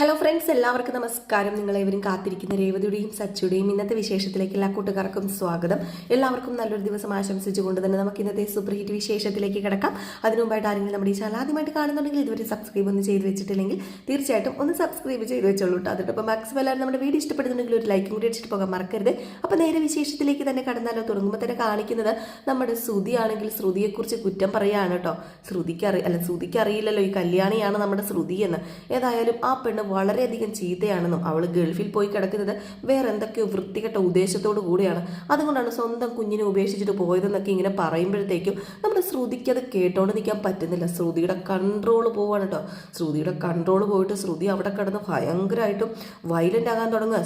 Hello friends എല്ലാവർക്കും നമസ്കാരം. നിങ്ങളേവരും കാത്തിരിക്കുന്ന രേവതിയുടെയും സച്ചിയുടെയും ഇന്നത്തെ വിശേഷത്തിലേക്ക് എല്ലാ കൂട്ടുകാർക്കും സ്വാഗതം. എല്ലാവർക്കും നല്ലൊരു ദിവസം ആശംസിച്ചുകൊണ്ട് തന്നെ നമുക്ക് ഇന്നത്തെ സൂപ്പർ ഹിറ്റ് വിശേഷത്തിലേക്ക് കിടക്കാം. അതിനു മുമ്പായിട്ട് ആരെങ്കിലും നമ്മുടെ ഈ ചാനൽ ആദ്യമായിട്ട് കാണുന്നുണ്ടെങ്കിൽ ഇതുവരെ സബ്സ്ക്രൈബ് ഒന്നും ചെയ്ത് വെച്ചിട്ടില്ലെങ്കിൽ തീർച്ചയായിട്ടും ഒന്ന് സബ്സ്ക്രൈബ് ചെയ്ത് വെച്ചോളൂ കേട്ടോ അതിനൊപ്പം മാക്സിമം എല്ലാവരും നമ്മുടെ വീഡിയോ ഇഷ്ടപ്പെടുന്നുണ്ടെങ്കിൽ ഒരു ലൈക്കും കൂടി അടിച്ചിട്ട് പോകാൻ മറക്കരുത്. അപ്പോൾ നേരെ വിശേഷത്തിലേക്ക് തന്നെ കടന്നാലോ തുടങ്ങുമ്പോൾ തന്നെ കാണിക്കുന്നത് നമ്മുടെ ശ്രുതി ആണെങ്കിൽ ശ്രുതിയെക്കുറിച്ച് കുറ്റം പറയുകയാണ് കേട്ടോ ശ്രുതിക്ക് അറി അല്ല ശ്രുതിക്ക് അറിയില്ലല്ലോ ഈ കല്യാണിയാണ് നമ്മുടെ ശ്രുതി എന്ന്. ഏതായാലും ആ പെണ്ണ് വളരെയധികം ചീത്തയാണെന്നും അവൾ ഗൾഫിൽ പോയി കിടക്കുന്നത് വേറെ എന്തൊക്കെയോ വൃത്തികെട്ട ഉദ്ദേശത്തോടു കൂടിയാണ്. അതുകൊണ്ടാണ് സ്വന്തം കുഞ്ഞിനെ ഉപേക്ഷിച്ചിട്ട് പോയതെന്നൊക്കെ ഇങ്ങനെ പറയുമ്പോഴത്തേക്കും നമ്മുടെ ശ്രുതിക്ക് അത് കേട്ടോണ്ട് നിൽക്കാൻ പറ്റുന്നില്ല. ശ്രുതിയുടെ കൺട്രോൾ പോവാണ് കേട്ടോ ശ്രുതിയുടെ കൺട്രോൾ പോയിട്ട് ശ്രുതി അവിടെ കിടന്ന് ഭയങ്കരമായിട്ടും വയലന്റ് ആകാൻ തുടങ്ങുക.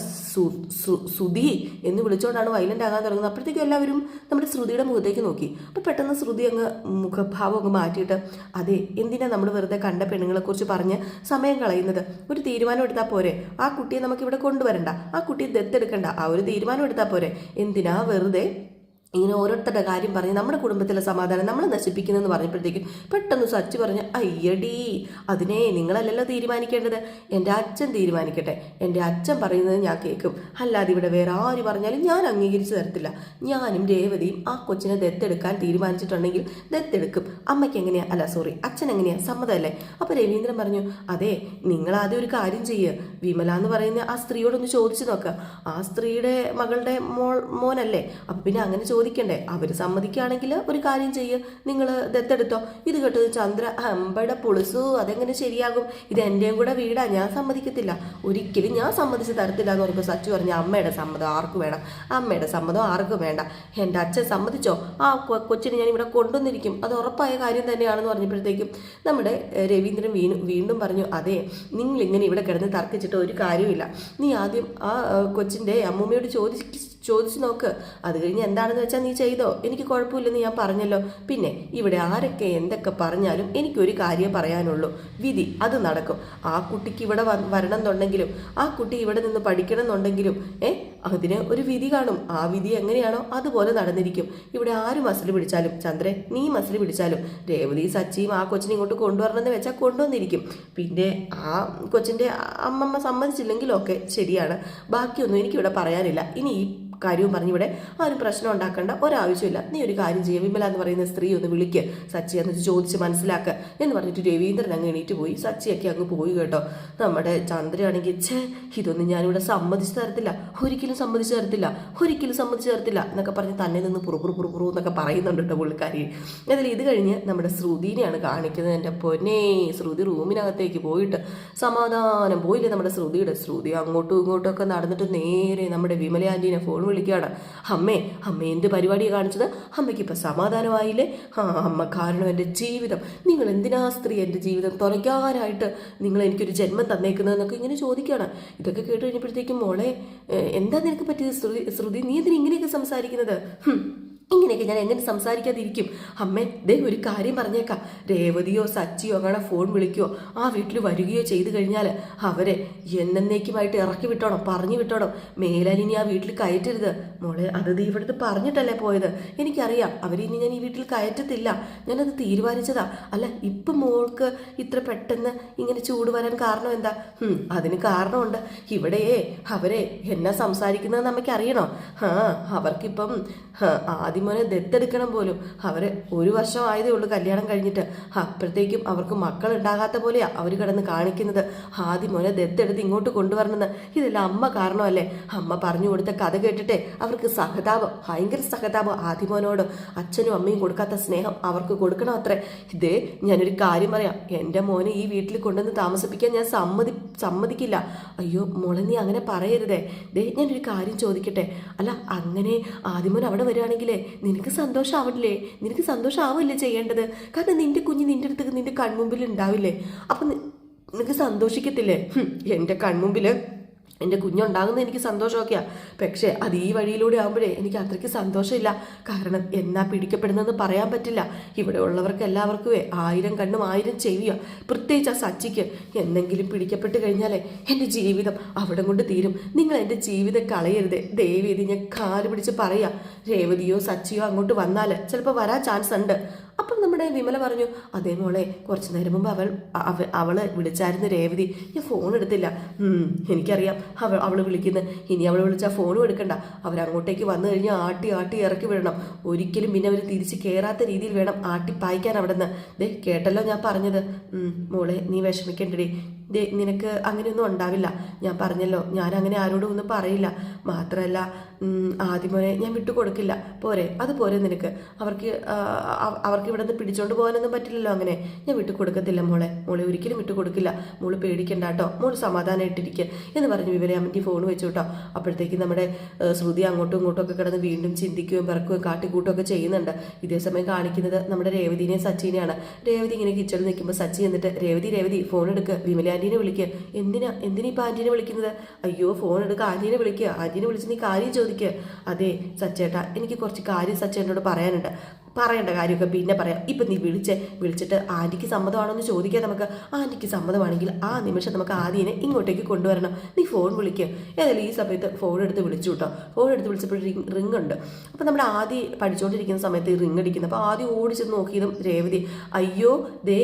ശ്രുതി എന്ന് വിളിച്ചുകൊണ്ടാണ് വയലന്റ് ആകാൻ തുടങ്ങുന്നത്. അപ്പോഴത്തേക്കും എല്ലാവരും നമ്മുടെ ശ്രുതിയുടെ മുഖത്തേക്ക് നോക്കി. അപ്പോൾ പെട്ടെന്ന് ശ്രുതി അങ്ങ് മുഖഭാവം അങ്ങ് മാറ്റിയിട്ട് അതെ എന്തിനാണ് നമ്മൾ വെറുതെ കണ്ട പെണ്ണുങ്ങളെക്കുറിച്ച് പറഞ്ഞ് സമയം കളയുന്നത്? ഒരു തീരുമാനം എടുത്താൽ പോരെ. ആ കുട്ടിയെ നമുക്ക് ഇവിടെ കൊണ്ടുവരണ്ട. ആ കുട്ടിയെ ദത്തെടുക്കണ്ട. ആ ഒരു തീരുമാനം എടുത്താൽ പോരെ. എന്തിനാ വെറുതെ ഇങ്ങനെ ഓരോരുത്തരുടെ കാര്യം പറഞ്ഞ് നമ്മുടെ കുടുംബത്തിലെ സമാധാനം നമ്മൾ നശിപ്പിക്കുന്നതെന്ന് പറഞ്ഞപ്പോഴത്തേക്കും പെട്ടെന്ന് സച്ച് പറഞ്ഞ് അയ്യടി അതിനെ നിങ്ങളല്ലല്ലോ തീരുമാനിക്കേണ്ടത്? എന്റെ അച്ഛൻ തീരുമാനിക്കട്ടെ. എന്റെ അച്ഛൻ പറയുന്നത് ഞാൻ കേൾക്കും. അല്ലാതെ ഇവിടെ വേറെ ആര് പറഞ്ഞാലും ഞാൻ അംഗീകരിച്ചു തരത്തില്ല. ഞാനും രേവതിയും ആ കൊച്ചിനെ ദത്തെടുക്കാൻ തീരുമാനിച്ചിട്ടുണ്ടെങ്കിൽ ദത്തെടുക്കും. അമ്മയ്ക്ക് എങ്ങനെയാ? അല്ല സോറി അച്ഛൻ എങ്ങനെയാ? സമ്മതമല്ലേ? അപ്പോൾ രവീന്ദ്രൻ പറഞ്ഞു അതെ നിങ്ങൾ ആദ്യം ഒരു കാര്യം ചെയ്യുക വിമല എന്ന് പറയുന്ന ആ സ്ത്രീയോടൊന്ന് ചോദിച്ചു നോക്കുക ആ സ്ത്രീയുടെ മകളുടെ മോൾ മോനല്ലേ? അപ്പം പിന്നെ അങ്ങനെ ചോദിക്കണ്ടേ? അവർ സമ്മതിക്കുകയാണെങ്കിൽ ഒരു കാര്യം ചെയ്യുക നിങ്ങൾ ദത്തെടുത്തോ. ഇത് കേട്ടത് ചന്ദ്ര അമ്പടെ പൊളിസു അതെങ്ങനെ ശരിയാകും? ഇത് എന്റെയും കൂടെ വീടാ ഞാൻ സമ്മതിക്കത്തില്ല. ഒരിക്കലും ഞാൻ സമ്മതിച്ച് തരത്തില്ല എന്ന് പറയുമ്പോൾ സച്ചു പറഞ്ഞ അമ്മയുടെ സമ്മതം ആർക്കും വേണം അമ്മയുടെ സമ്മതം ആർക്കും വേണ്ട. എന്റെ അച്ഛൻ സമ്മതിച്ചോ? ആ കൊച്ചിനെ ഞാൻ ഇവിടെ കൊണ്ടുവന്നിരിക്കും. അത് ഉറപ്പായ കാര്യം തന്നെയാണെന്ന് പറഞ്ഞപ്പോഴത്തേക്കും നമ്മുടെ രവീന്ദ്രൻ വീണ്ടും വീണ്ടും പറഞ്ഞു അതെ നിങ്ങൾ ഇങ്ങനെ ഇവിടെ കിടന്ന് തർക്കിച്ചിട്ട് ഒരു കാര്യമില്ല നീ ആദ്യം ആ കൊച്ചിന്റെ അമ്മൂമ്മയോട് ചോദിച്ച് ചോദിച്ചു നോക്ക്. അത് കഴിഞ്ഞ് എന്താണെന്ന് വെച്ചാൽ നീ ചെയ്തോ? എനിക്ക് കുഴപ്പമില്ലെന്ന് ഞാൻ പറഞ്ഞല്ലോ. പിന്നെ ഇവിടെ ആരൊക്കെ എന്തൊക്കെ പറഞ്ഞാലും എനിക്കൊരു കാര്യം പറയാനുള്ളൂ. വിധി അത് നടക്കും. ആ കുട്ടിക്ക് ഇവിടെ വരണം എന്നുണ്ടെങ്കിലും ആ കുട്ടി ഇവിടെ നിന്ന് പഠിക്കണം എന്നുണ്ടെങ്കിലും ഏ അതിന് ഒരു വിധി കാണും. ആ വിധി എങ്ങനെയാണോ അതുപോലെ നടന്നിരിക്കും. ഇവിടെ ആര് മസിൽ പിടിച്ചാലും ചന്ദ്രൻ നീ മസിൽ പിടിച്ചാലും രേവതി സച്ചിയും ആ കൊച്ചിനെ ഇങ്ങോട്ട് കൊണ്ടുവരണമെന്ന് വെച്ചാൽ കൊണ്ടുവന്നിരിക്കും. പിന്നെ ആ കൊച്ചിന്റെ അമ്മമ്മ സമ്മതിച്ചില്ലെങ്കിലും ഒക്കെ ശരിയാണ്. ബാക്കിയൊന്നും എനിക്കിവിടെ പറയാനില്ല. ഇനി ഈ കാര്യവും പറഞ്ഞ് ഇവിടെ ആരും പ്രശ്നം ഉണ്ടാക്കേണ്ട ഒരാവശ്യമില്ല. നീ ഒരു കാര്യം ചെയ്യുക വിമല എന്ന് പറയുന്ന സ്ത്രീ ഒന്ന് വിളിക്ക്. സച്ചി എന്ന് ചോദിച്ച് മനസ്സിലാക്കുക എന്ന് പറഞ്ഞിട്ട് രവീന്ദ്രൻ അങ്ങ് എണീറ്റ് പോയി. സച്ചിയൊക്കെ അങ്ങ് പോയി കേട്ടോ. നമ്മുടെ ചന്ദ്രയാണെങ്കിൽ ഛേ ഇതൊന്നും ഞാനിവിടെ സമ്മതിച്ചു തരത്തില്ല. ഒരിക്കലും സമ്മതിച്ചു തരത്തില്ല. ഒരിക്കലും സമ്മതിച്ചു തരത്തില്ല എന്നൊക്കെ പറഞ്ഞ് തന്നെ നിന്ന് പുറപ്പുറു പുറപ്പുറു എന്നൊക്കെ പറയുന്നുണ്ട് കേട്ടോ പുള്ളിക്കാരി. അതിൽ ഇത് കഴിഞ്ഞ് നമ്മുടെ ശ്രുതിനെയാണ് കാണിക്കുന്നത്. എന്റെ പൊന്നേ ശ്രുതി റൂമിനകത്തേക്ക് പോയിട്ട് സമാധാനം. പോയില്ലേ നമ്മുടെ ശ്രുതിയുടെ? ശ്രുതി അങ്ങോട്ടും ഇങ്ങോട്ടും ഒക്കെ നടന്നിട്ട് നേരെ നമ്മുടെ വിമല ആന്റീനെ ഫോൺ വിളിക്കുകയാണ്. അമ്മേ അമ്മ എന്ത് പരിപാടിയാണ് കാണിച്ചത്? അമ്മയ്ക്ക് ഇപ്പം സമാധാനമായില്ലേ? ആ അമ്മ കാരണം എന്റെ ജീവിതം. നിങ്ങൾ എന്തിനാ സ്ത്രീ എന്റെ ജീവിതം തുറയ്ക്കാനായിട്ട് നിങ്ങൾ എനിക്കൊരു ജന്മം തന്നേക്കുന്നതെന്നൊക്കെ ഇങ്ങനെ ചോദിക്കുകയാണ്. ഇതൊക്കെ കേട്ട് കഴിഞ്ഞപ്പോഴത്തേക്കും മോളെ എന്താ നിനക്ക് പറ്റിയത് ശ്രുതി? ശ്രുതി നീ എന്തിനാ ഇങ്ങനെയൊക്കെ സംസാരിക്കുന്നത്. ഇങ്ങനെയൊക്കെ ഞാൻ എങ്ങനെ സംസാരിക്കാതിരിക്കും. അമ്മേ ദേ ഒരു കാര്യം പറഞ്ഞേക്കാം. രേവതിയോ സച്ചിയോ അങ്ങനെ ഫോൺ വിളിക്കുകയോ ആ വീട്ടിൽ വരികയോ ചെയ്തു കഴിഞ്ഞാൽ അവരെ എന്നേക്കുമായിട്ട് ഇറക്കി വിട്ടോണം പറഞ്ഞു വിട്ടോണം. മേലാലിനി ആ വീട്ടിൽ കയറ്റരുത്. മോളെ അത് ദേ ഇവിടുത്തെ പറഞ്ഞിട്ടല്ലേ പോയത്? എനിക്കറിയാം അവരിനി ഞാൻ ഈ വീട്ടിൽ കയറ്റത്തില്ല. ഞാനത് തീരുമാനിച്ചതാ. അല്ല ഇപ്പം മോൾക്ക് ഇത്ര പെട്ടെന്ന് ഇങ്ങനെ ചൂട് വരാൻ കാരണം എന്താ? അതിന് കാരണമുണ്ട്. ഇവിടെയേ അവരെ എന്നാ സംസാരിക്കുന്നത് നമുക്ക് അറിയണോ ആ അവർക്കിപ്പം ആദ്യം ദത്തെടുക്കണം പോലും. അവരെ ഒരു വർഷം ആയതേ ഉള്ളൂ കല്യാണം കഴിഞ്ഞിട്ട്. അപ്പോഴത്തേക്കും അവർക്ക് മക്കൾ ഉണ്ടാകാത്ത പോലെയാണ് അവർ കിടന്ന് കാണിക്കുന്നത്. ആദ്യം ദത്തെടുത്ത് ഇങ്ങോട്ട് കൊണ്ടുവരണമെന്ന്. ഇതെല്ലാം അമ്മ കാരണമല്ലേ? അമ്മ പറഞ്ഞു കൊടുത്ത കഥ കേട്ടിട്ടെ അവർക്ക് സഹതാപം ഭയങ്കര സഹതാപം ആദിമോനോട്. അച്ഛനും അമ്മയും കൊടുക്കാത്ത സ്നേഹം അവർക്ക് കൊടുക്കണം അത്രേ. ഇതേ ഞാനൊരു കാര്യം പറയാം. എന്റെ മോനെ ഈ വീട്ടിൽ കൊണ്ടുവന്ന് താമസിപ്പിക്കാൻ ഞാൻ സമ്മതി സമ്മതിക്കില്ല. അയ്യോ മോളെ നീ അങ്ങനെ പറയരുതേ. ദേ ഞാനൊരു കാര്യം ചോദിക്കട്ടെ? അല്ല അങ്ങനെ ആദിമോൻ അവിടെ വരികയാണെങ്കിലേ നിനക്ക് സന്തോഷമാവില്ലേ നിനക്ക് സന്തോഷമാവില്ലേ ചെയ്യേണ്ടത്? കാരണം നിന്റെ കുഞ്ഞ് നിന്റെ അടുത്ത് നിന്റെ കൺമുമ്പിൽ ഉണ്ടാവില്ലേ? അപ്പം നിനക്ക് സന്തോഷിക്കത്തില്ലേ? എന്റെ കൺമുമ്പിൽ എന്റെ കുഞ്ഞുണ്ടാകുന്ന എനിക്ക് സന്തോഷമൊക്കെയാണ് പക്ഷേ അത് ഈ വഴിയിലൂടെ ആകുമ്പോഴേ എനിക്ക് അത്രയ്ക്ക് സന്തോഷമില്ല. കാരണം എന്നാ പിടിക്കപ്പെടുന്നതെന്ന് പറയാൻ പറ്റില്ല. ഇവിടെ ഉള്ളവർക്ക് എല്ലാവർക്കുമേ ആയിരം കണ്ണും ആയിരം ചെവിയോ. പ്രത്യേകിച്ച് ആ സച്ചിക്ക് എന്തെങ്കിലും പിടിക്കപ്പെട്ട് കഴിഞ്ഞാലേ എന്റെ ജീവിതം അവിടെ കൊണ്ട് തീരും. നിങ്ങൾ എന്റെ ജീവിതം കളയരുത്. ദേവി ഇത് ഞാൻ കാൽ പിടിച്ച് പറയാം. രേവതിയോ സച്ചിയോ അങ്ങോട്ട് വന്നാൽ ചിലപ്പോൾ വരാൻ ചാൻസ് ഉണ്ട് അപ്പം നമ്മുടെ വിമല പറഞ്ഞു അതേ മോളെ കുറച്ച് നേരം മുമ്പ് അവൾ അവൾ വിളിച്ചായിരുന്നു രേവതി. ഞാൻ ഫോൺ എടുത്തില്ല. എനിക്കറിയാം അവൾ അവൾ വിളിക്കുന്നത് ഇനി അവൾ വിളിച്ചാൽ ഫോണും എടുക്കണ്ട. അവരങ്ങോട്ടേക്ക് വന്നു കഴിഞ്ഞാൽ ആട്ടി ആട്ടി ഇറക്കി വിടണം. ഒരിക്കലും പിന്നെ അവർ തിരിച്ച് കയറാത്ത രീതിയിൽ വേണം ആട്ടി പായിക്കാൻ അവിടെ നിന്ന് ദേ കേട്ടല്ലോ ഞാൻ പറഞ്ഞത്. മോളെ നീ വിഷമിക്കണ്ടടി. നിനക്ക് അങ്ങനെയൊന്നും ഉണ്ടാവില്ല. ഞാൻ പറഞ്ഞല്ലോ ഞാൻ അങ്ങനെ ആരോടും ഒന്നും പറയില്ല. മാത്രമല്ല ആദ്യമോനെ ഞാൻ വിട്ടുകൊടുക്കില്ല. പോരെ അത് പോരെ നിനക്ക്. അവർക്ക് അവർക്ക് ഇവിടെ നിന്ന് പിടിച്ചോണ്ട് പോകാനൊന്നും പറ്റില്ലല്ലോ അങ്ങനെ. ഞാൻ വിട്ടു കൊടുക്കത്തില്ല മോളെ. മോളെ ഒരിക്കലും വിട്ടു കൊടുക്കില്ല മോൾ പേടിക്കണ്ട കേട്ടോ. മോൾ സമാധാനമായിട്ടിരിക്കുക എന്ന് പറഞ്ഞ് വിവരയാമറ്റി ഫോൺ വെച്ചു കേട്ടോ. അപ്പോഴത്തേക്ക് നമ്മുടെ ശ്രുതി അങ്ങോട്ടും ഇങ്ങോട്ടും ഒക്കെ കിടന്ന് വീണ്ടും ചിന്തിക്കുകയും പിറക്കുകയും കാട്ടിക്കൂട്ടും ഒക്കെ ചെയ്യുന്നുണ്ട്. ഇതേ സമയം കാണിക്കുന്നത് നമ്മുടെ രേവതിനെയും സച്ചിനെയാണ്. രേവതി ഇങ്ങനെ കിച്ചണിൽ നിൽക്കുമ്പോൾ സച്ചി എന്നിട്ട് രേവതി രേവതി ഫോൺ എടുക്കുക വിമല ആന്റീനെ വിളിക്കുക എന്തിനാ എന്തിനാ ഇപ്പം ആന്റീനെ വിളിക്കുന്നത്? അയ്യോ ഫോൺ എടുക്കുക ആന്റീനെ വിളിക്കുക ആന്റീനെ വിളിച്ച് നീ കാര്യം ചോദിക്കുക അതെ സച്ചേട്ടാ എനിക്ക് കുറച്ച് കാര്യം സച്ചേട്ടനോട് പറയാനുണ്ട്. പറയേണ്ട കാര്യമൊക്കെ പിന്നെ പറയാം. ഇപ്പം നീ വിളിച്ച് വിളിച്ചിട്ട് ആന്റിക്ക് സമ്മതമാണോ എന്ന് ചോദിക്കാൻ നമുക്ക്. ആന്റിക്ക് സമ്മതമാണെങ്കിൽ ആ നിമിഷം നമുക്ക് ആദ്യനെ ഇങ്ങോട്ടേക്ക് കൊണ്ടുവരണം. നീ ഫോൺ വിളിക്കുക ഏതായാലും ഈ സമയത്ത് ഫോൺ എടുത്ത് വിളിച്ചു കേട്ടോ. ഫോൺ എടുത്ത് വിളിച്ചപ്പോൾ റിങ് റിങ് ഉണ്ട്. അപ്പോൾ നമ്മുടെ ആദ്യം പഠിച്ചുകൊണ്ടിരിക്കുന്ന സമയത്ത് റിങ് അടിക്കുന്നത് അപ്പോൾ ആദ്യം ഓടിച്ച് നോക്കിയതും രേവതി അയ്യോ ദേ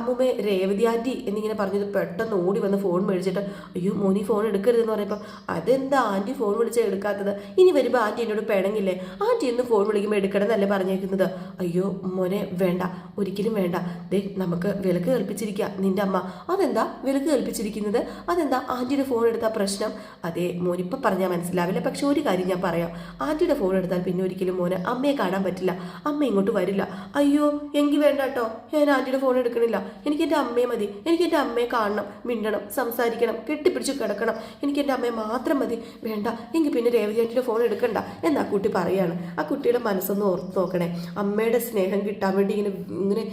അമ്മുമ്മേ രേവതി ആന്റി എന്നിങ്ങനെ പറഞ്ഞത് പെട്ടെന്ന് ഓടി വന്ന് ഫോൺ മേടിച്ചിട്ട് അയ്യോ മോനി ഫോൺ എടുക്കരുതെന്ന് പറയുമ്പോൾ അതെന്താ ആന്റി ഫോൺ വിളിച്ചാൽ എടുക്കാത്തത്? ഇനി വരുമ്പോൾ ആന്റി എന്നോട് പിണങ്ങില്ലേ? ആന്റി ഇന്ന് ഫോൺ വിളിക്കുമ്പോൾ എടുക്കണം എന്നല്ലേ പറഞ്ഞേക്കുന്നത്. അയ്യോ മോനെ വേണ്ട. ഒരിക്കലും വേണ്ട. ദേ നമുക്ക് വിലക്ക് കൽപ്പിച്ചിരിക്കുക നിന്റെ അമ്മ. അതെന്താ വിലക്ക് കൽപ്പിച്ചിരിക്കുന്നത്? അതെന്താ ആന്റിയുടെ ഫോൺ എടുത്താൽ പ്രശ്നം? അതെ മോനിപ്പം പറഞ്ഞാൽ മനസ്സിലാവില്ല. പക്ഷെ ഒരു കാര്യം ഞാൻ പറയാം. ആന്റിയുടെ ഫോൺ എടുത്താൽ പിന്നെ ഒരിക്കലും മോനെ അമ്മയെ കാണാൻ പറ്റില്ല. അമ്മ ഇങ്ങോട്ട് വരില്ല. അയ്യോ എങ്കിൽ വേണ്ട കേട്ടോ ഞാൻ ആന്റിയുടെ ഫോൺ എടുക്കണില്ല. എനിക്ക് എന്റെ അമ്മയെ മതി. എനിക്ക് എന്റെ അമ്മയെ കാണണം. മിണ്ടണം സംസാരിക്കണം കെട്ടിപ്പിടിച്ച് കിടക്കണം. എനിക്ക് എന്റെ അമ്മയെ മാത്രം മതി. വേണ്ട. എങ്കിൽ പിന്നെ രേവതി ആന്റിയുടെ ഫോൺ എടുക്കണ്ട. എന്നാ കുട്ടി പറയാണ്. ആ കുട്ടിയുടെ മനസ്സൊന്ന് ഓർത്ത് നോക്കണേ. അമ്മയുടെ സ്നേഹം കിട്ടാൻ വേണ്ടി ഇങ്ങനെ ഇങ്ങനെ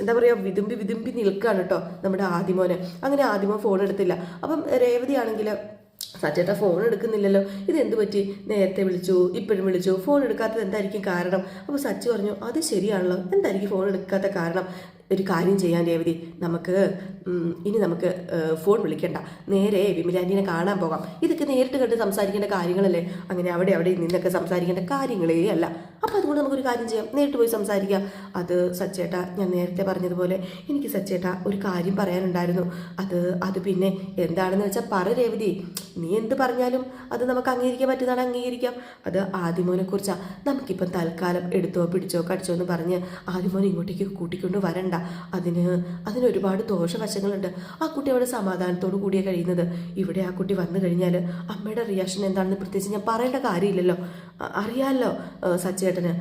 എന്താ പറയുക വിതുമ്പി വിതുമ്പി നിൽക്കുകയാണ് കേട്ടോ നമ്മുടെ ആദിമോനെ. അങ്ങനെ ആദിമോ ഫോൺ എടുത്തില്ല. അപ്പം രേവതി ആണെങ്കിൽ സച്ചേട്ട ഫോൺ എടുക്കുന്നില്ലല്ലോ. ഇത് എന്ത് പറ്റി? നേരത്തെ വിളിച്ചു ഇപ്പോഴും വിളിച്ചു. ഫോൺ എടുക്കാത്തത് എന്തായിരിക്കും കാരണം? അപ്പോൾ സച്ചി പറഞ്ഞു അത് ശരിയാണല്ലോ. എന്തായിരിക്കും ഫോൺ എടുക്കാത്ത കാരണം? ഒരു കാര്യം ചെയ്യാൻ രേവതി നമുക്ക് ഇനി നമുക്ക് ഫോൺ വിളിക്കണ്ട. നേരെ വിമലാന്റീനെ കാണാൻ പോകാം. ഇതൊക്കെ നേരിട്ട് കണ്ട് സംസാരിക്കേണ്ട കാര്യങ്ങളല്ലേ? അങ്ങനെ അവിടെ അവിടെ നിന്നൊക്കെ സംസാരിക്കേണ്ട കാര്യങ്ങളേ അല്ല. അപ്പോൾ അതുകൊണ്ട് നമുക്കൊരു കാര്യം ചെയ്യാം. നേരിട്ട് പോയി സംസാരിക്കാം. അത് സച്ചേട്ട ഞാൻ നേരത്തെ പറഞ്ഞതുപോലെ എനിക്ക് സച്ചേട്ട ഒരു കാര്യം പറയാനുണ്ടായിരുന്നു. അത് അത് പിന്നെ എന്താണെന്ന് വെച്ചാൽ പറ രേവതി. നീ എന്ത് പറഞ്ഞാലും അത് നമുക്ക് അംഗീകരിക്കാൻ പറ്റുന്നതാണ് അംഗീകരിക്കാം. അത് ആദിമോനെക്കുറിച്ചാണ് നമുക്കിപ്പം തൽക്കാലം എടുത്തോ പിടിച്ചോ കടിച്ചോ എന്ന് പറഞ്ഞ് ആദിമോനെ ഇങ്ങോട്ടേക്ക് കൂട്ടിക്കൊണ്ട് വരണ്ട. അതിന് അതിന് ഒരുപാട് ദോഷവശങ്ങളുണ്ട്. ആ കുട്ടി അവിടെ സമാധാനത്തോടു കൂടിയാണ് കഴിയുന്നത്. ഇവിടെ ആ കുട്ടി വന്നു കഴിഞ്ഞാൽ അമ്മയുടെ റിയാക്ഷൻ എന്താണെന്ന് പ്രത്യേകിച്ച് ഞാൻ പറയേണ്ട കാര്യമില്ലല്ലോ. അറിയാമല്ലോ സച്ചേട്ടന്.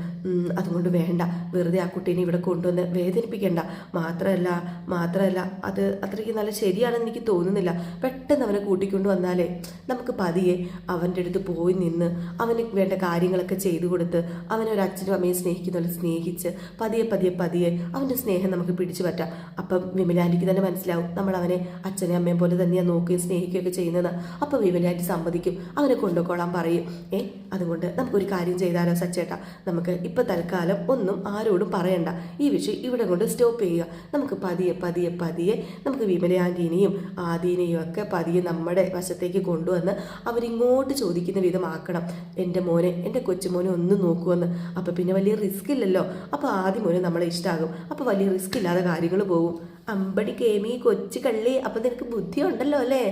അതുകൊണ്ട് വേണ്ട. വെറുതെ ആ കുട്ടീനെ ഇവിടെ കൊണ്ടുവന്ന് വേദനിപ്പിക്കേണ്ട. മാത്രമല്ല മാത്രമല്ല അത് അത്രയ്ക്ക് നല്ല ശരിയാണെന്ന് എനിക്ക് തോന്നുന്നില്ല. പെട്ടെന്ന് അവനെ കൂട്ടിക്കൊണ്ട് വന്നാലേ നമുക്ക് പതിയെ അവന്റെ അടുത്ത് പോയി നിന്ന് അവന് വേണ്ട കാര്യങ്ങളൊക്കെ ചെയ്തു കൊടുത്ത് അവനൊരു അച്ഛനും അമ്മയും സ്നേഹിക്കുന്ന പോലെ സ്നേഹിച്ച് പതിയെ പതിയെ പതിയെ അവന്റെ സ്നേഹം നമുക്ക് പിടിച്ചു പറ്റാം. അപ്പം വിമലാന്റിക്ക് തന്നെ മനസ്സിലാവും. നമ്മൾ അവനെ അച്ഛനെ അമ്മയെ പോലെ തന്നെയാണ് നോക്കുകയും സ്നേഹിക്കുകയൊക്കെ ചെയ്യുന്നത് അപ്പം വിമലാന്റി സമ്മതിക്കും. അവനെ കൊണ്ടുപോയിക്കോളാൻ പറയും. ഏ അതുകൊണ്ട് നമുക്കൊരു കാര്യം ചെയ്താലോ സച്ചേട്ട? നമുക്ക് ഇപ്പം തൽക്കാലം ഒന്നും ആരോടും പറയണ്ട. ഈ വിഷയം ഇവിടെ കൊണ്ട് സ്റ്റോപ്പ് ചെയ്യുക. നമുക്ക് പതിയെ പതിയെ പതിയെ നമുക്ക് വിമല ആന്റീനെയും ആദീനെയും ഒക്കെ പതിയെ നമ്മുടെ വശത്തേക്ക് കൊണ്ടുവന്ന് അവരിങ്ങോട്ട് ചോദിക്കുന്ന വിധമാക്കണം. എന്റെ മോനെ എന്റെ കൊച്ചുമോനെ ഒന്ന് നോക്കുമെന്ന് അപ്പോൾ പിന്നെ വലിയ റിസ്ക് ഇല്ലല്ലോ. അപ്പോൾ ആദ്യം മോനെ നമ്മളെ ഇഷ്ടമാകും അപ്പോൾ വലിയ റിസ്ക് ഇല്ലാതെ കാര്യങ്ങൾ പോകും. അമ്പടി കേമി കൊച്ചു കള്ളി അപ്പം നിനക്ക് ബുദ്ധി ഉണ്ടല്ലോ അല്ലേ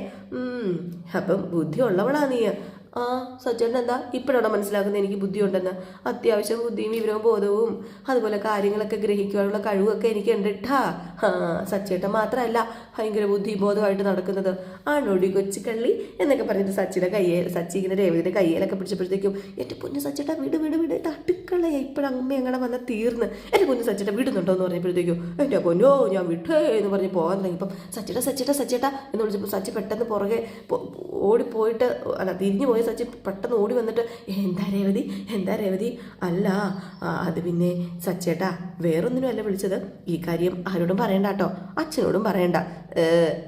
അപ്പം ബുദ്ധി ഉള്ളവളാ നീ. ആ സച്ചേട്ടൻ എന്താ ഇപ്പോഴാണോ മനസ്സിലാക്കുന്നത് എനിക്ക് ബുദ്ധിയുണ്ടെന്ന്. അത്യാവശ്യം ബുദ്ധിയും വിവരവും ബോധവും അതുപോലെ കാര്യങ്ങളൊക്കെ ഗ്രഹിക്കുവാനുള്ള കഴിവൊക്കെ എനിക്ക് ഉണ്ട് ട്ടാ. ആ സച്ചേട്ടൻ മാത്രമല്ല ഭയങ്കര ബുദ്ധിബോധമായിട്ട് നടക്കുന്നത്. ആണോടി കൊച്ചു കള്ളി എന്നൊക്കെ പറഞ്ഞിട്ട് സച്ചിയുടെ കയ്യെ സച്ചി ഇങ്ങനെ രേവതിന്റെ കയ്യേലൊക്കെ പിടിച്ചപ്പോഴത്തേക്കും എന്റെ പൊന്നു സച്ചേട്ടാ വീട് വീട് വിട് തട്ടുക്കളയ ഇപ്പോഴും അമ്മ അങ്ങനെ വന്ന തീർന്ന്. എന്റെ പൊന്നു സച്ചേട്ടാ വിടുന്നുണ്ടോ എന്ന് പറഞ്ഞപ്പോഴത്തേക്കും എന്റെ പൊന്നോ ഞാൻ വിട്ടേ എന്ന് പറഞ്ഞ് പോകാൻ തുടങ്ങിയപ്പം സച്ചേട്ടാ സച്ചേട്ടാ സച്ചേട്ടാ എന്ന് വിളിച്ചപ്പോൾ സച്ചി പെട്ടെന്ന് പുറകെ ഓടിപ്പോയിട്ട് അല്ല തിരിഞ്ഞു പോയ സച്ചി പെട്ടെന്ന് ഓടി വന്നിട്ട് എന്താ രേവതി എന്താ രേവതി? അല്ല അത് പിന്നെ സച്ചേട്ടാ വേറൊന്നിനും അല്ല വിളിച്ചത്. ഈ കാര്യം ആരോടും പറയണ്ട കേട്ടോ അച്ഛനോടും പറയണ്ട.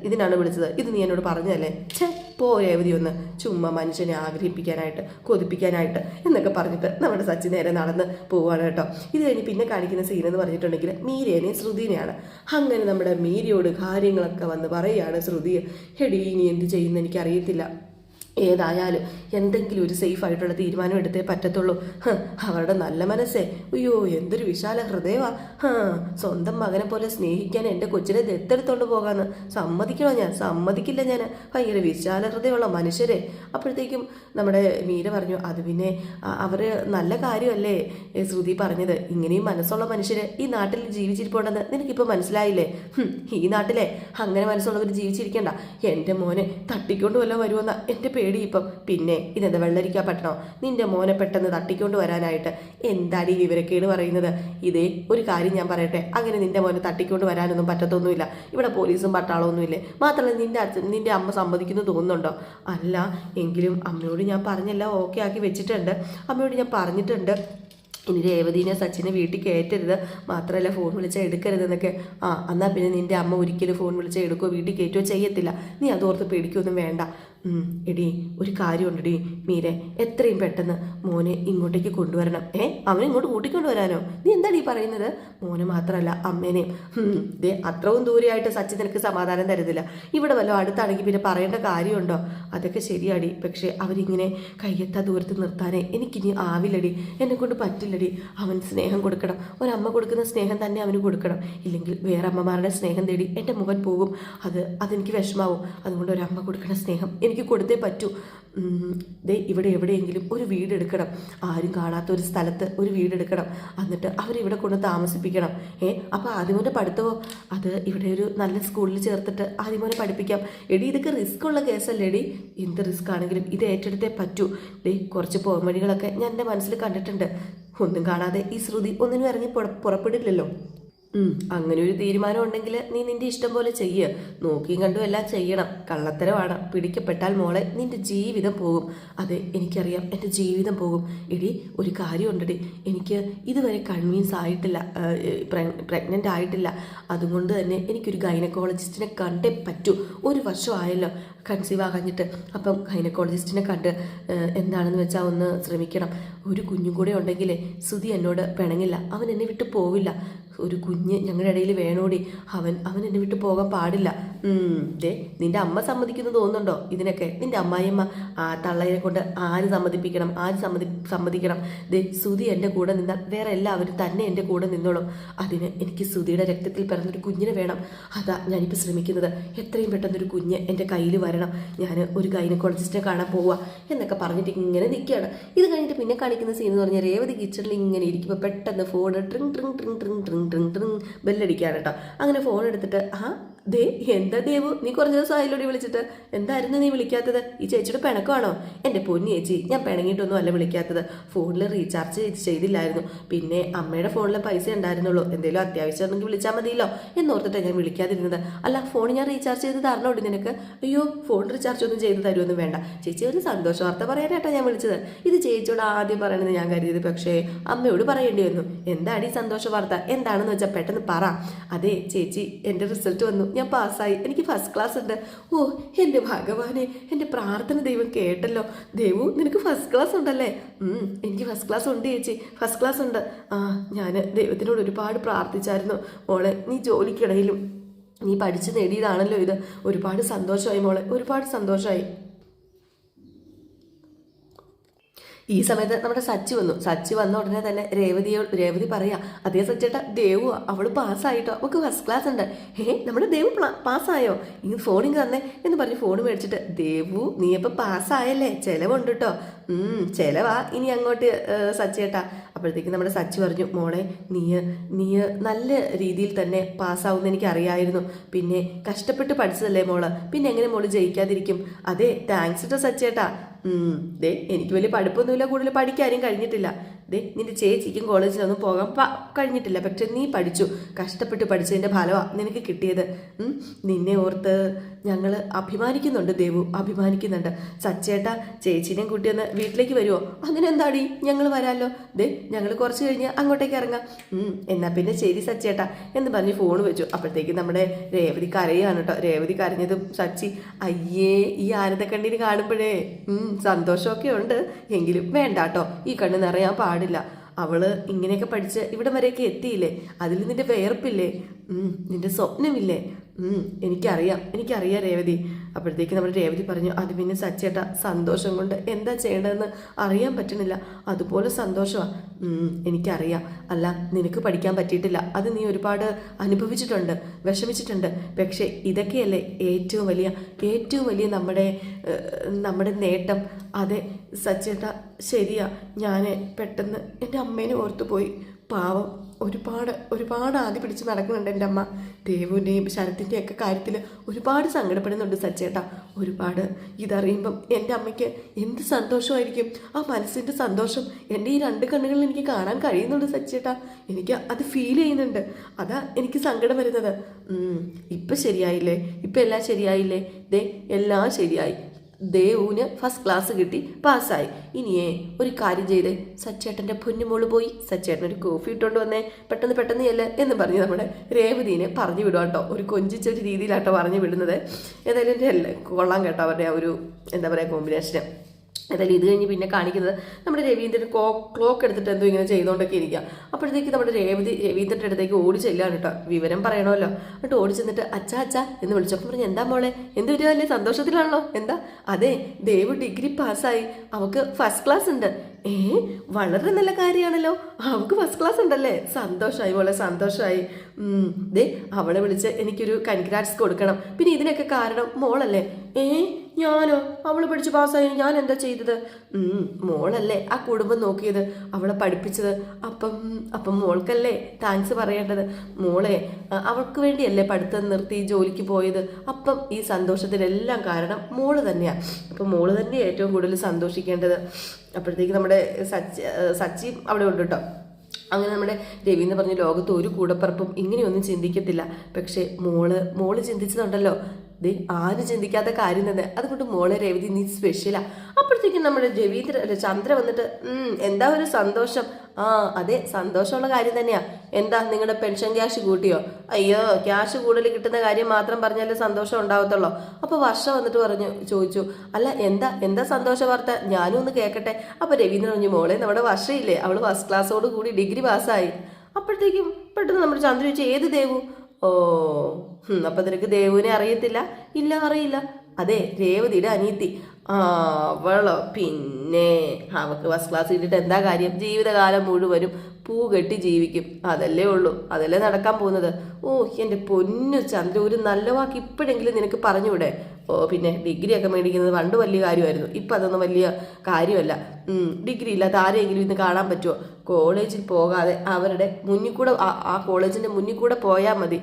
ഇതിനാണ് വിളിച്ചത്. ഇത് നീ എന്നോട് പറഞ്ഞല്ലേ ഛേ പോ രേവതി ഒന്ന്. ചുമ്മാ മനുഷ്യനെ ആഗ്രഹിപ്പിക്കാനായിട്ട് കൊതിപ്പിക്കാനായിട്ട് എന്നൊക്കെ പറഞ്ഞിട്ട് നമ്മുടെ സച്ചി നേരെ നടന്ന് പോവുകയാണ് കേട്ടോ. ഇത് കഴിഞ്ഞ് പിന്നെ കാണിക്കുന്ന സീൻ എന്ന് പറഞ്ഞിട്ടുണ്ടെങ്കിൽ മീരേനെയും ശ്രുതിനെയാണ്. അങ്ങനെ നമ്മുടെ മീരയോട് കാര്യങ്ങളൊക്കെ വന്ന് പറയുകയാണ് ശ്രുതി. ഹെടി ഇനി എന്ത് ചെയ്യുമെന്ന് എനിക്കറിയത്തില്ല. ഏതായാലും എന്തെങ്കിലും ഒരു സേഫ് ആയിട്ടുള്ള തീരുമാനം എടുത്തേ പറ്റത്തുള്ളൂ. അവരുടെ നല്ല മനസ്സേ. അയ്യോ എന്തൊരു വിശാല ഹൃദയമാ. സ്വന്തം മകനെ പോലെ സ്നേഹിക്കാൻ എന്റെ കൊച്ചിനെ ദത്തെടുത്തോണ്ട് പോകാന്ന്. സമ്മതിക്കണോ ഞാൻ? സമ്മതിക്കില്ല ഞാൻ ഭയങ്കര വിശാല ഹൃദയമുള്ള മനുഷ്യരെ. അപ്പോഴത്തേക്കും നമ്മുടെ മീര പറഞ്ഞു അത് പിന്നെ അവർ നല്ല കാര്യമല്ലേ? ശ്രുതി പറഞ്ഞത്. ഇങ്ങനെയും മനസ്സുള്ള മനുഷ്യര് ഈ നാട്ടിൽ ജീവിച്ചിരിപ്പുണ്ടെന്ന് നിനക്കിപ്പോൾ മനസ്സിലായില്ലേ? ഈ നാട്ടിലെ അങ്ങനെ മനസ്സുള്ളവർ ജീവിച്ചിരിക്കണ്ട. എന്റെ മോനെ തട്ടിക്കൊണ്ട് വല്ലതും വരുമെന്ന എന്റെ പേടി ഇപ്പം. പിന്നെ ഇതെന്താ വെള്ളരിക്കാ പറ്റണോ നിന്റെ മോനെ പെട്ടെന്ന് തട്ടിക്കൊണ്ട് വരാനായിട്ട്. എന്താടി വിവരക്കേട് പറയുന്നത്? ഇതേ ഒരു കാര്യം ഞാൻ പറയട്ടെ. അങ്ങനെ നിന്റെ മോനെ തട്ടിക്കൊണ്ട് വരാനൊന്നും പറ്റത്തൊന്നുമില്ല. ഇവിടെ പോലീസും പട്ടാളമൊന്നുമില്ലേ? മാത്രമല്ല നിന്റെ അച്ഛൻ നിന്റെ അമ്മ സമ്മതിക്കുന്നു തോന്നുന്നുണ്ടോ? അല്ല എങ്കിലും അമ്മയോട് ഞാൻ പറഞ്ഞല്ല ഓക്കെ ആക്കി വെച്ചിട്ടുണ്ട്. അമ്മയോട് ഞാൻ പറഞ്ഞിട്ടുണ്ട്. ഇനി രേവതീനെ സച്ചിനെ വീട്ടിൽ കയറ്റരുത്. മാത്രമല്ല ഫോൺ വിളിച്ചാൽ എടുക്കരുതെന്നൊക്കെ. ആ എന്നാൽ പിന്നെ നിന്റെ അമ്മ ഒരിക്കലും ഫോൺ വിളിച്ചാൽ എടുക്കുകയോ വീട്ടിൽ കയറ്റുകയോ ചെയ്യത്തില്ല. നീ അതോർത്ത് പേടിക്കൊന്നും വേണ്ട. എടി ഒരു കാര്യമുണ്ടെടി മീരെ എത്രയും പെട്ടെന്ന് മോനെ ഇങ്ങോട്ടേക്ക് കൊണ്ടുവരണം. ഏ അവനെ ഇങ്ങോട്ട് കൂട്ടിക്കൊണ്ടുവരാനോ? നീ എന്താടി പറയുന്നത്? മോനെ മാത്രമല്ല അമ്മേനെയും. ദേ അത്രയും ദൂരെയായിട്ട് സച്ചിൻ നിനക്ക് സമാധാനം തരുന്നില്ല. ഇവിടെ വല്ലതും അടുത്താണെങ്കിൽ പിന്നെ പറയേണ്ട കാര്യമുണ്ടോ? അതൊക്കെ ശരിയാടി. പക്ഷേ അവരിങ്ങനെ കയ്യെത്താ ദൂരത്ത് നിർത്താനേ എനിക്കിനി ആവില്ലടി. എന്നെ കൊണ്ട് പറ്റില്ലടി. അവൻ സ്നേഹം കൊടുക്കണം. ഒരമ്മ കൊടുക്കുന്ന സ്നേഹം തന്നെ അവന് കൊടുക്കണം. ഇല്ലെങ്കിൽ വേറെ അമ്മമാരുടെ സ്നേഹം തേടി എന്റെ മുഖൻ പോകും. അത് അതെനിക്ക് വിഷമാവും. അതുകൊണ്ട് ഒരമ്മ കൊടുക്കുന്ന സ്നേഹം എനിക്ക് കൊടുത്തേ പറ്റൂ. ദേ ഇവിടെ എവിടെയെങ്കിലും ഒരു വീടെടുക്കണം ആരും കാണാത്ത ഒരു സ്ഥലത്ത് ഒരു വീടെടുക്കണം എന്നിട്ട് അവരിവിടെ കൊണ്ട് താമസിപ്പിക്കണം. ഏ അപ്പോൾ ആദ്യമോനെ പഠിത്തമോ? അത് ഇവിടെ ഒരു നല്ല സ്കൂളിൽ ചേർത്തിട്ട് ആദ്യമോനെ പഠിപ്പിക്കാം. എടി ഇതൊക്കെ റിസ്ക് ഉള്ള കേസല്ലേ എടി? എന്ത് റിസ്ക് ആണെങ്കിലും ഇത് ഏറ്റെടുത്തേ പറ്റൂ. ദേ കുറച്ച് പോംവഴികളൊക്കെ ഞാൻ എന്റെ മനസ്സിൽ കണ്ടിട്ടുണ്ട്. ഒന്നും കാണാതെ ഈ ശ്രുതി ഒന്നിനും ഇറങ്ങി പുറ- പുറപ്പെടില്ലല്ലോ. അങ്ങനെ ഒരു തീരുമാനം ഉണ്ടെങ്കിൽ നീ നിന്റെ ഇഷ്ടം പോലെ ചെയ്യ്. നോക്കിയും കണ്ടും എല്ലാം ചെയ്യണം. കള്ളത്തരമാണ്. പിടിക്കപ്പെട്ടാൽ മോളെ നിന്റെ ജീവിതം പോകും. അതെ എനിക്കറിയാം. എന്റെ ജീവിതം പോകും. എടി ഒരു കാര്യമുണ്ടെടി. എനിക്ക് ഇതുവരെ കൺവീൻസ് ആയിട്ടില്ല. പ്രഗ്നന്റ് ആയിട്ടില്ല. അതുകൊണ്ട് തന്നെ എനിക്കൊരു ഗൈനക്കോളജിസ്റ്റിനെ കണ്ടേ പറ്റൂ. ഒരു വർഷം ആയല്ലോ കൺസീവ് ആകാഞ്ഞിട്ട് അപ്പം ഗൈനക്കോളജിസ്റ്റിനെ കണ്ട് എന്താണെന്ന് വെച്ചാൽ ഒന്ന് ശ്രമിക്കണം. ഒരു കുഞ്ഞും കൂടെ ഉണ്ടെങ്കിലേ സുതി എന്നോട് പിണങ്ങില്ല. അവൻ എന്നെ വിട്ട് പോവില്ല. ഒരു കുഞ്ഞ് ഞങ്ങളുടെ ഇടയിൽ വേണോടി. അവൻ അവൻ എന്നെ വിട്ട് പോകാൻ പാടില്ല. ദേ നിന്റെ അമ്മ സമ്മതിക്കുന്നു തോന്നുന്നുണ്ടോ? ഇതിനൊക്കെ നിന്റെ അമ്മായിയമ്മ ആ തള്ളയെ കൊണ്ട് ആര് സമ്മതിപ്പിക്കണം? ആര് സമ്മതി സമ്മതിക്കണം? ദേ സുതി എന്റെ കൂടെ നിന്നാൽ വേറെ എല്ലാവരും തന്നെ എന്റെ കൂടെ നിന്നോളും. അതിന് എനിക്ക് സുതിയുടെ രക്തത്തിൽ പിറന്നൊരു കുഞ്ഞിനെ വേണം. അതാ ഞാനിപ്പോൾ ശ്രമിക്കുന്നത്. എത്രയും പെട്ടെന്നൊരു കുഞ്ഞ് എന്റെ കയ്യിൽ വരണം. ഞാൻ ഒരു ഗൈനക്കോളജിസ്റ്റിനെ കാണാൻ പോവുക എന്നൊക്കെ പറഞ്ഞിട്ട് ഇങ്ങനെ നിൽക്കുകയാണ് ഇത് കഴിഞ്ഞിട്ട് പിന്നെ കാണിക്കുന്ന സീൻ എന്ന് പറഞ്ഞാൽ രേവതി കിച്ചണിൽ ഇങ്ങനെ ഇരിക്കുമ്പോൾ പെട്ടെന്ന് ഫോൺ ട്രിങ് ട്രിങ് ട്രിങ് ട്രിങ് ട്രിങ് ട്രിങ് ട്രിങ് ബെല്ലടിക്കുകയാണ് കേട്ടോ. അങ്ങനെ ഫോൺ എടുത്തിട്ട് ആ ദേ എന്താ ദേവു? നീ കുറച്ച് ദിവസം ആയില്ലോടി വിളിച്ചിട്ട്. എന്തായിരുന്നു നീ വിളിക്കാത്തത്? ഈ ചേച്ചിയുടെ പിണക്കമാണോ? എന്റെ പൊന്നി ചേച്ചി ഞാൻ പിണങ്ങിയിട്ടൊന്നും അല്ല വിളിക്കാത്തത്. ഫോണിൽ റീചാർജ് ചെയ്തില്ലായിരുന്നു. പിന്നെ അമ്മയുടെ ഫോണിൽ പൈസ ഉണ്ടായിരുന്നുള്ളൂ. എന്തെങ്കിലും അത്യാവശ്യം ഉണ്ടെങ്കിൽ വിളിച്ചാൽ മതിയല്ലോ. എന്നോർത്തിട്ടാണ് ഞാൻ വിളിക്കാതിരുന്നത്. അല്ല ഫോൺ ഞാൻ റീചാർജ് ചെയ്ത് തരണോടി നിനക്ക്? അയ്യോ ഫോൺ റീചാർജ് ഒന്നും ചെയ്ത് തരുമൊന്നും വേണ്ട. ചേച്ചി ഒരു സന്തോഷ വാർത്ത പറയാനായിട്ടാണ് ഞാൻ വിളിച്ചത്. ഇത് ചേച്ചിയോട് ആദ്യം പറയണമെന്ന് ഞാൻ കരുതിയത്. പക്ഷേ അമ്മയോട് പറയേണ്ടി വന്നു. എന്താണ് ഈ സന്തോഷ വാർത്ത? എന്താണെന്ന് വെച്ചാൽ പെട്ടെന്ന് പറ. അതെ ചേച്ചി എന്റെ റിസൾട്ട് വന്നു. ഞാൻ പാസ്സായി. എനിക്ക് ഫസ്റ്റ് ക്ലാസ് ഉണ്ട്. ഓ എന്റെ ഭഗവാനെ എന്റെ പ്രാർത്ഥന ദൈവം കേട്ടല്ലോ. ദേവു നിനക്ക് ഫസ്റ്റ് ക്ലാസ് ഉണ്ടല്ലേ? എനിക്ക് ഫസ്റ്റ് ക്ലാസ് ഉണ്ട് ചേച്ചി. ഫസ്റ്റ് ക്ലാസ് ഉണ്ട്. ആ ഞാൻ ദൈവത്തിനോട് ഒരുപാട് പ്രാർത്ഥിച്ചായിരുന്നു. മോളെ നീ ജോലിക്കിടയിലും നീ പഠിച്ച് നേടിയതാണല്ലോ ഇത്. ഒരുപാട് സന്തോഷമായി മോളെ ഒരുപാട് സന്തോഷമായി. ഈ സമയത്ത് നമ്മുടെ സച്ചി വന്നു. സച്ചി വന്ന ഉടനെ തന്നെ രേവതിയോ രേവതി പറയാ അതേ സച്ചേട്ട ദേവു അവൾ പാസ്സായിട്ടോ? അവൾക്ക് ഫസ്റ്റ് ക്ലാസ് ഉണ്ട്. ഏ നമ്മുടെ ദേവു പാസ്സായോ? ഇനി ഫോണിങ് തന്നെ. എന്ന് പറഞ്ഞ് ഫോൺ മേടിച്ചിട്ട് ദേവു നീ ഇപ്പൊ പാസ്സായല്ലേ? ചെലവുണ്ട് കേട്ടോ ചെലവാ. ഇനി അങ്ങോട്ട് സച്ചേട്ടാ. അപ്പോഴത്തേക്ക് നമ്മുടെ സച്ചി പറഞ്ഞു മോളെ നീ നീ നല്ല രീതിയിൽ തന്നെ പാസ്സാവുമെന്ന് എനിക്ക് അറിയായിരുന്നു പിന്നെ കഷ്ടപ്പെട്ട് പഠിച്ചതല്ലേ മോൾ? പിന്നെ എങ്ങനെ മോൾ ജയിക്കാതിരിക്കും? അതെ താങ്ക്സ് കേട്ടോ സച്ചേട്ടാ. ദേ എനിക്ക് വലിയ പഠിപ്പൊന്നുമില്ല കൂടുതൽ പഠിക്കാനും കഴിഞ്ഞിട്ടില്ല. ദേ നിന്റെ ചേച്ചിക്കും കോളേജിലൊന്നും പോകാൻ കഴിഞ്ഞിട്ടില്ല. പക്ഷെ നീ പഠിച്ചു. കഷ്ടപ്പെട്ട് പഠിച്ചതിന്റെ ഫലമാണ് നിനക്ക് കിട്ടിയത്. നിന്നെ ഓർത്ത് ഞങ്ങൾ അഭിമാനിക്കുന്നുണ്ട് ദേവു. അഭിമാനിക്കുന്നുണ്ട്. സച്ചേട്ട ചേച്ചിനെയും കൂട്ടി ഒന്ന് വീട്ടിലേക്ക് വരുമോ അങ്ങനെ എന്താടി? ഞങ്ങൾ വരാമല്ലോ ദേ ഞങ്ങൾ കുറച്ച് കഴിഞ്ഞ് അങ്ങോട്ടേക്ക് ഇറങ്ങാം. എന്നാൽ പിന്നെ ശരി സച്ചേട്ട എന്ന് പറഞ്ഞ് ഫോൺ വെച്ചു. അപ്പോഴത്തേക്ക് നമ്മുടെ രേവതി കരയാണ് കേട്ടോ. രേവതി കരഞ്ഞതും സച്ചി അയ്യേ ഈ ആനന്ദക്കണ്ണീര് കാണുമ്പോഴേ. സന്തോഷമൊക്കെ ഉണ്ട്. എങ്കിലും വേണ്ട കേട്ടോ. ഈ കണ്ണ് നിറയാൻ പാടില്ല. അവൾ ഇങ്ങനെയൊക്കെ പഠിച്ച് ഇവിടം വരെയൊക്കെ എത്തിയില്ലേ? അതിൽ നിന്റെ വേർപ്പില്ലേ നിന്റെ സ്വപ്നമില്ലേ? എനിക്കറിയാം എനിക്കറിയാം രേവതി. അപ്പോഴത്തേക്ക് നമ്മുടെ രേവതി പറഞ്ഞു അത് പിന്നെ സച്ചേട്ട സന്തോഷം കൊണ്ട് എന്താ ചെയ്യേണ്ടതെന്ന് അറിയാൻ പറ്റണില്ല അതുപോലെ സന്തോഷമാണ് എനിക്കറിയാം. അല്ല നിനക്ക് പഠിക്കാൻ പറ്റിയിട്ടില്ല. അത് നീ ഒരുപാട് അനുഭവിച്ചിട്ടുണ്ട് വിഷമിച്ചിട്ടുണ്ട്. പക്ഷേ ഇതൊക്കെയല്ലേ ഏറ്റവും വലിയ ഏറ്റവും വലിയ നമ്മുടെ നമ്മുടെ നേട്ടം. അതെ സച്ചേട്ട ശരിയാ. ഞാൻ പെട്ടെന്ന് എന്റെ അമ്മേനെ ഓർത്തു പോയി പാവം ഒരുപാട് ഒരുപാട് ആദ്യ പിടിച്ച് നടക്കുന്നുണ്ട് എന്റെ അമ്മ. ദേവുവിന്റെയും ശരത്തിന്റെയും ഒക്കെ കാര്യത്തിൽ ഒരുപാട് സങ്കടപ്പെടുന്നുണ്ട് സച്ചേട്ടാ ഒരുപാട്. ഇതറിയുമ്പം എന്റെ അമ്മയ്ക്ക് എന്ത് സന്തോഷമായിരിക്കും. ആ മനസ്സിന്റെ സന്തോഷം എന്റെ ഈ രണ്ട് കണ്ണുകളിൽ എനിക്ക് കാണാൻ കഴിയുന്നുണ്ട് സച്ചേട്ടാ എനിക്ക് അത് ഫീൽ ചെയ്യുന്നുണ്ട്. അതാ എനിക്ക് സങ്കടം വരുന്നത്. ഇപ്പം ശരിയായില്ലേ? ഇപ്പം എല്ലാം ശരിയായില്ലേ? ദേ എല്ലാം ശരിയായി. ദേവുവിന് ഫസ്റ്റ് ക്ലാസ് കിട്ടി പാസ്സായി ഇനിയേ ഒരു കാര്യം ചെയ്തേ. സച്ചേട്ടന്റെ പൊന്നുമോൾ പോയി. സച്ചേട്ടൻ ഒരു കോഫി ഇട്ടുകൊണ്ട് വന്നേ. പെട്ടെന്ന് പെട്ടെന്ന് ചെല്ല് എന്ന് പറഞ്ഞ് നമ്മുടെ രേവതീനെ പറഞ്ഞു വിടുക കേട്ടോ ഒരു കൊഞ്ചിച്ച ഒരു രീതിയിലാട്ടോ പറഞ്ഞു വിടുന്നത്. ഏതായാലും കൊള്ളാം കേട്ടോ അവരുടെ ആ ഒരു എന്താ പറയുക കോമ്പിനേഷന് ഏതായാലും ഇത് കഴിഞ്ഞ് പിന്നെ കാണിക്കുന്നത് നമ്മുടെ രവീന്ദ്രൻ കോ ക്ലോക്ക് എടുത്തിട്ട് എന്തോ ഇങ്ങനെ ചെയ്തുകൊണ്ടൊക്കെ ഇരിക്കുക അപ്പോഴത്തേക്ക് നമ്മുടെ രേവതി രവീന്ദ്രന്റെ അടുത്തേക്ക് ഓടി ചെല്ലാണ് കേട്ടോ. വിവരം പറയണമല്ലോ. എന്നിട്ട് ഓടി ചെന്നിട്ട് അച്ഛാ അച്ഛാ എന്ന് വിളിച്ചപ്പോൾ പറഞ്ഞു എന്താ മോളെ? എന്ത് വലിയ സന്തോഷത്തിലാണല്ലോ. എന്താ? അതെ ദേവ് ഡിഗ്രി പാസ്സായി. അവൾക്ക് ഫസ്റ്റ് ക്ലാസ് ഉണ്ട്. ഏ വളരെ നല്ല കാര്യമാണല്ലോ. അവൾക്ക് ഫസ്റ്റ് ക്ലാസ് ഉണ്ടല്ലേ? സന്തോഷമായി പോലെ സന്തോഷമായി ദേ അവളെ വിളിച്ച് എനിക്കൊരു കൺഗ്രാറ്റ്സ് കൊടുക്കണം. പിന്നെ ഇതിനൊക്കെ കാരണം മോളല്ലേ? ഏ ഞാനോ? അവൾ പഠിച്ച് പാസ്സായി. ഞാൻ എന്താ ചെയ്തത്? മോളല്ലേ ആ കുടുംബം നോക്കിയത്. അവളെ പഠിപ്പിച്ചത്. അപ്പം അപ്പം മോൾക്കല്ലേ താങ്ക്സ് പറയേണ്ടത്. മോളെ അവൾക്ക് വേണ്ടിയല്ലേ പഠിത്തം നിർത്തി ജോലിക്ക് പോയത്. അപ്പം ഈ സന്തോഷത്തിനെല്ലാം കാരണം മോൾ തന്നെയാണ് അപ്പം മോൾ തന്നെ ഏറ്റവും കൂടുതൽ സന്തോഷിക്കേണ്ടത്. അപ്പോഴത്തേക്ക് നമ്മുടെ സച്ചി സച്ചി അവിടെ ഉണ്ട് കേട്ടോ. അങ്ങനെ നമ്മുടെ രവി എന്ന് പറഞ്ഞ ലോകത്ത് ഒരു കൂടപ്പറപ്പും ഇങ്ങനെയൊന്നും ചിന്തിക്കത്തില്ല. പക്ഷേ മോൾ മോൾ ചിന്തിച്ചതുണ്ടല്ലോ. ദേ ആരും ചിന്തിക്കാത്ത കാര്യം തന്നെ. അതുകൊണ്ട് മോളെ രവതി നീ സ്പെഷ്യലാ അപ്പോഴത്തേക്കും നമ്മുടെ രവീന്ദ്ര ചന്ദ്ര വന്നിട്ട് "ഉം, എന്താ ഒരു സന്തോഷം? ആ അതെ സന്തോഷമുള്ള കാര്യം തന്നെയാ. എന്താ നിങ്ങളുടെ പെൻഷൻ ക്യാഷ് കൂട്ടിയോ? അയ്യോ ക്യാഷ് കൂടുതൽ കിട്ടുന്ന കാര്യം മാത്രം പറഞ്ഞാലേ സന്തോഷം ഉണ്ടാവത്തുള്ളൂ. അപ്പോൾ വർഷ വന്നിട്ട് പറഞ്ഞു ചോദിച്ചു അല്ല എന്താ എന്താ സന്തോഷ വാർത്ത? ഞാനും ഒന്ന് കേൾക്കട്ടെ അപ്പോൾ രവീന്ദ്രൻ പറഞ്ഞു മോളെ നമ്മുടെ വർഷയില്ലേ? അവൾ ഫസ്റ്റ് ക്ലാസ്സോട് കൂടി ഡിഗ്രി പാസ്സായി അപ്പോഴത്തേക്കും പെട്ടെന്ന് നമ്മുടെ ചന്ദ്ര ചോദിച്ചു ഏത് ദേവു? ഓ അപ്പൊ നിനക്ക് ദേവുവിനെ അറിയത്തില്ല? ഇല്ല അറിയില്ല. അതെ രേവതിയുടെ അനിയത്തി. അവളോ? പിന്നെ അവക്ക് ഫസ്റ്റ് ക്ലാസ് കിട്ടിയിട്ട് എന്താ കാര്യം? ജീവിതകാലം മുഴുവനും പൂ കെട്ടി ജീവിക്കും. അതല്ലേ ഉള്ളൂ. അതല്ലേ നടക്കാൻ പോകുന്നത്. ഓ എന്റെ പൊന്നു ചന്ദ്ര ഒരു നല്ല വാക്ക് ഇപ്പോഴെങ്കിലും നിനക്ക് പറഞ്ഞുവിടെ ഓ പിന്നെ ഡിഗ്രി ഒക്കെ മേടിക്കുന്നത് പണ്ട് വലിയ കാര്യമായിരുന്നു. ഇപ്പം അതൊന്നും വലിയ കാര്യമല്ല. ഡിഗ്രി ഇല്ലാത്ത ആരെങ്കിലും ഇന്ന് കാണാൻ പറ്റുമോ കോളേജിൽ പോകാതെ അവരുടെ മുന്നിൽ കൂടെ ആ- കോളേജിന്റെ മുന്നിൽ കൂടെ പോയാൽ മതി.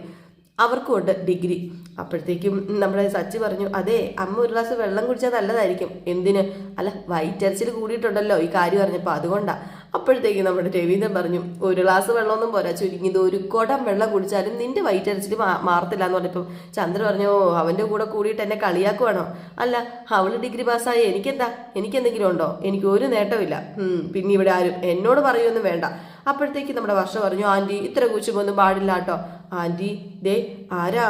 അവർക്കും ഉണ്ട് ഡിഗ്രി. അപ്പോഴത്തേക്കും നമ്മുടെ സച്ചി പറഞ്ഞു അതെ അമ്മ ഒരു ഗ്ലാസ് വെള്ളം കുടിച്ചാൽ നല്ലതായിരിക്കും. എന്തിന്? അല്ല വൈറ്റരച്ചിൽ കൂടിയിട്ടുണ്ടല്ലോ ഈ കാര്യം അറിഞ്ഞപ്പോൾ. അതുകൊണ്ടാ. അപ്പോഴത്തേക്കും നമ്മുടെ രവീന്ദ്രൻ പറഞ്ഞു ഒരു ഗ്ലാസ് വെള്ളമൊന്നും പോരാ ചുരുങ്ങിയത് ഒരു കുടം വെള്ളം കുടിച്ചാലും നിന്റെ വൈറ്റരച്ചിൽ മാ മാറത്തില്ല എന്ന് പറഞ്ഞപ്പോൾ ചന്ദ്രൻ പറഞ്ഞു "ഓ, അവന്റെ കൂടെ കൂടിയിട്ട് എന്നെ കളിയാക്കുവാണോ? അല്ല അവൾ ഡിഗ്രി പാസ്സായി എനിക്കെന്താ? എനിക്കെന്തെങ്കിലും ഉണ്ടോ? എനിക്ക് ഒരു നേട്ടമില്ല പിന്നെ ഇവിടെ ആരും എന്നോട് പറയുമൊന്നും വേണ്ട. അപ്പോഴത്തേക്ക് നമ്മുടെ വർഷ പറഞ്ഞു ആന്റി ഇത്ര കുച്ചുമൊന്നും പാടില്ല കേട്ടോ ആന്റി ദേ ആരാ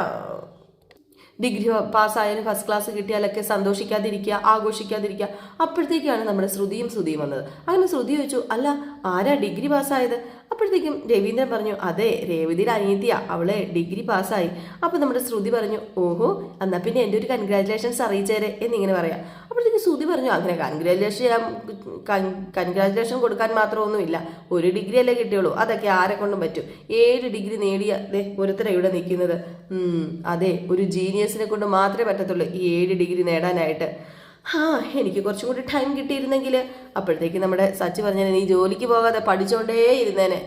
ഡിഗ്രി പാസ്സായാലും ഫസ്റ്റ് ക്ലാസ് കിട്ടിയാലൊക്കെ സന്തോഷിക്കാതിരിക്കുക ആഘോഷിക്കാതിരിക്കുക. അപ്പോഴത്തേക്കാണ് നമ്മുടെ ശ്രുതിയും ശ്രുതിയും വന്നത്. അങ്ങനെ ശ്രുതി ചോദിച്ചു അല്ല ആരാ ഡിഗ്രി പാസ്സായത്? അപ്പോഴത്തേക്കും രവീന്ദ്രൻ പറഞ്ഞു അതെ രേവതിയുടെ അനിയത്തിയ അവളെ ഡിഗ്രി പാസ്സായി. അപ്പോൾ നമ്മുടെ ശ്രുതി പറഞ്ഞു ഓഹോ എന്നാൽ പിന്നെ എന്റെ ഒരു കൺഗ്രാറ്റുലേഷൻസ് അറിയിച്ചേരെ എന്നിങ്ങനെ പറയാം. അപ്പോഴത്തേക്ക് ശ്രുതി പറഞ്ഞു അങ്ങനെ കൺഗ്രാറ്റുലേഷൻ ചെയ്യാൻ കൺഗ്രാറ്റുലേഷൻ കൊടുക്കാൻ മാത്രമൊന്നുമില്ല. ഒരു ഡിഗ്രി അല്ലേ കിട്ടിയുള്ളൂ. അതൊക്കെ ആരെ കൊണ്ടും പറ്റും. ഏഴ് ഡിഗ്രി നേടിയ ദേ ഒരുത്തര ഇവിടെ നിൽക്കുന്നത്. അതെ ഒരു ജീനിയസിനെ കൊണ്ട് മാത്രമേ പറ്റത്തുള്ളൂ ഈ ഏഴ് ഡിഗ്രി നേടാനായിട്ട്. ആ എനിക്ക് കുറച്ചും കൂടി ടൈം കിട്ടിയിരുന്നെങ്കിൽ അപ്പോഴത്തേക്ക് നമ്മുടെ സച്ചി പറഞ്ഞാൽ നീ ജോലിക്ക് പോകാതെ പഠിച്ചോണ്ടേ ഇരുന്നേനെ.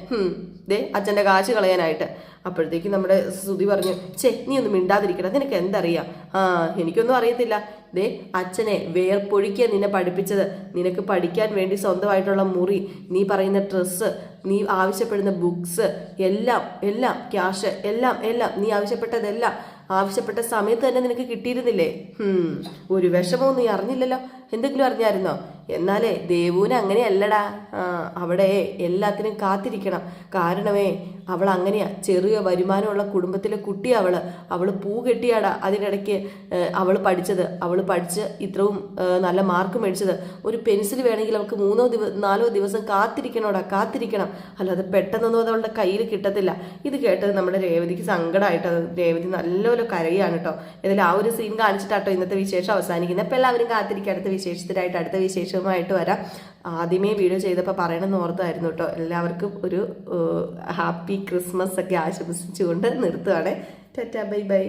ദേ അച്ഛന്റെ കാശ് കളയാനായിട്ട്. അപ്പോഴത്തേക്ക് നമ്മുടെ ശ്രുതി പറഞ്ഞു ചേ നീ ഒന്നും മിണ്ടാതിരിക്കണം നിനക്ക് എന്തറിയാം? ആ എനിക്കൊന്നും അറിയത്തില്ല. ദേ അച്ഛനെ വേർപ്പൊഴിക്കുക നിന്നെ പഠിപ്പിച്ചത്. നിനക്ക് പഠിക്കാൻ വേണ്ടി സ്വന്തമായിട്ടുള്ള മുറി നീ പറയുന്ന ഡ്രസ്സ് നീ ആവശ്യപ്പെടുന്ന ബുക്സ് എല്ലാം എല്ലാം ക്യാഷ് എല്ലാം എല്ലാം നീ ആവശ്യപ്പെട്ടതെല്ലാം ആവശ്യപ്പെട്ട സമയത്ത് തന്നെ നിനക്ക് കിട്ടിയിരുന്നില്ലേ? ഒരു വിഷമവും നീ അറിഞ്ഞില്ലല്ലോ. എന്തെങ്കിലും അറിഞ്ഞായിരുന്നോ? എന്നാലേ ദേവുവിന് അങ്ങനെയല്ലടാ. അവിടെ എല്ലാത്തിനും കാത്തിരിക്കണം. കാരണമേ അവൾ അങ്ങനെയാ. ചെറിയ വരുമാനമുള്ള കുടുംബത്തിലെ കുട്ടി അവൾ. അവൾ പൂ കെട്ടിയാടാ അതിനിടയ്ക്ക് അവൾ പഠിച്ചത്. അവൾ പഠിച്ച് ഇത്രയും നല്ല മാർക്ക് മേടിച്ചത്. ഒരു പെൻസിൽ വേണമെങ്കിൽ അവൾക്ക് മൂന്നോ ദിവസം നാലോ ദിവസം കാത്തിരിക്കണോടാ. കാത്തിരിക്കണം. അല്ലാതെ പെട്ടെന്നൊന്നും അത് അവളുടെ കയ്യിൽ കിട്ടത്തില്ല. ഇത് കേട്ടത് നമ്മുടെ രേവതിക്ക് സങ്കടമായിട്ട് രേവതി നല്ലപോലെ കരയാണ് കേട്ടോ. ഇതിൽ ആ ഒരു സീൻ കാണിച്ചിട്ടാട്ടോ ഇന്നത്തെ വിശേഷം അവസാനിക്കുന്നത്. അപ്പോൾ എല്ലാവരും കാത്തിരിക്കുക അടുത്ത വിശേഷത്തിനായിട്ട് അടുത്ത വിശേഷവുമായിട്ട് വരാം. ആദ്യമേ വീഡിയോ ചെയ്തപ്പോൾ പറയണമെന്ന് ഓർത്തായിരുന്നു കേട്ടോ. എല്ലാവർക്കും ഒരു ഹാപ്പി ക്രിസ്മസ് ഒക്കെ ആശംസിച്ചുകൊണ്ട് നിർത്തുകയാണ് ടാറ്റാ ബൈ ബൈ.